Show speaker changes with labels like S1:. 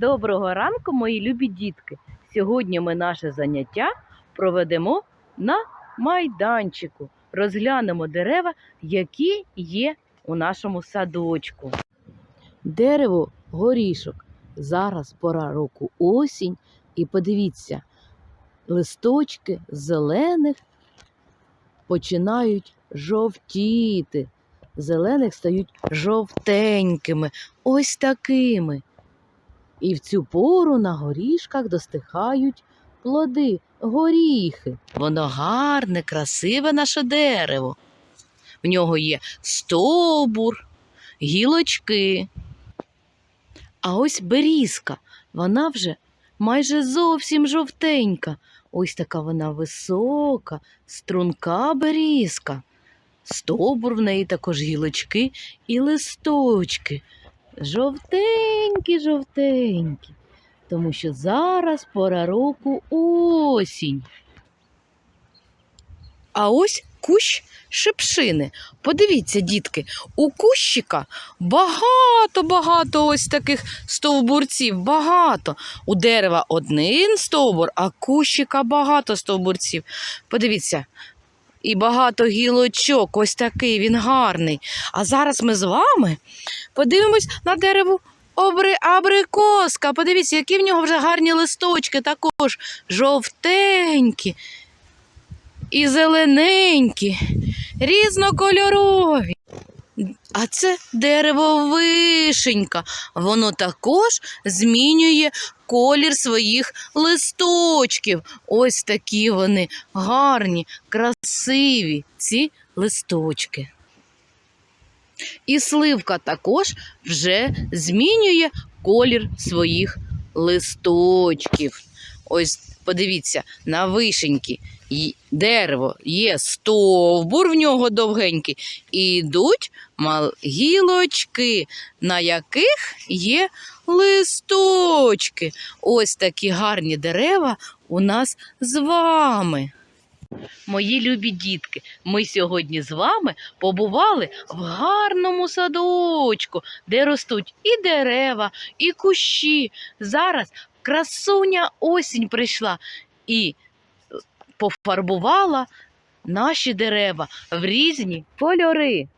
S1: Доброго ранку, мої любі дітки. Сьогодні ми наше заняття проведемо на майданчику. Розглянемо дерева, які є у нашому садочку. Дерево горішок. Зараз пора року осінь. І подивіться, листочки зелених починають жовтіти. Зелених стають жовтенькими, ось такими. І в цю пору на горішках достигають плоди, горіхи. Воно гарне, красиве наше дерево. В нього є стовбур, гілочки. А ось берізка, вона вже майже зовсім жовтенька. Ось така вона висока, струнка берізка. Стовбур в неї також гілочки і листочки. Жовтенькі, жовтенькі, тому що зараз пора року осінь. А ось кущ шипшини. Подивіться, дітки, у кущика багато-багато ось таких стовбурців, багато. У дерева один стовбур, а кущика багато стовбурців. Подивіться, і багато гілочок, ось такий він гарний. А зараз ми з вами подивимось на дерево обри... абрикоска. Подивіться, які в нього вже гарні листочки, також жовтенькі і зелененькі, різнокольорові. А це дерево вишенька. Воно також змінює колір своїх листочків. Ось такі вони гарні, красиві ці листочки. І сливка також вже змінює колір своїх листочків. Ось подивіться, на вишеньки дерево є стовбур в нього довгенький, і йдуть гілочки, на яких є листочки. Ось такі гарні дерева у нас з вами. Мої любі дітки, ми сьогодні з вами побували в гарному садочку, де ростуть і дерева, і кущі. Зараз красуня осінь прийшла і пофарбувала наші дерева в різні кольори.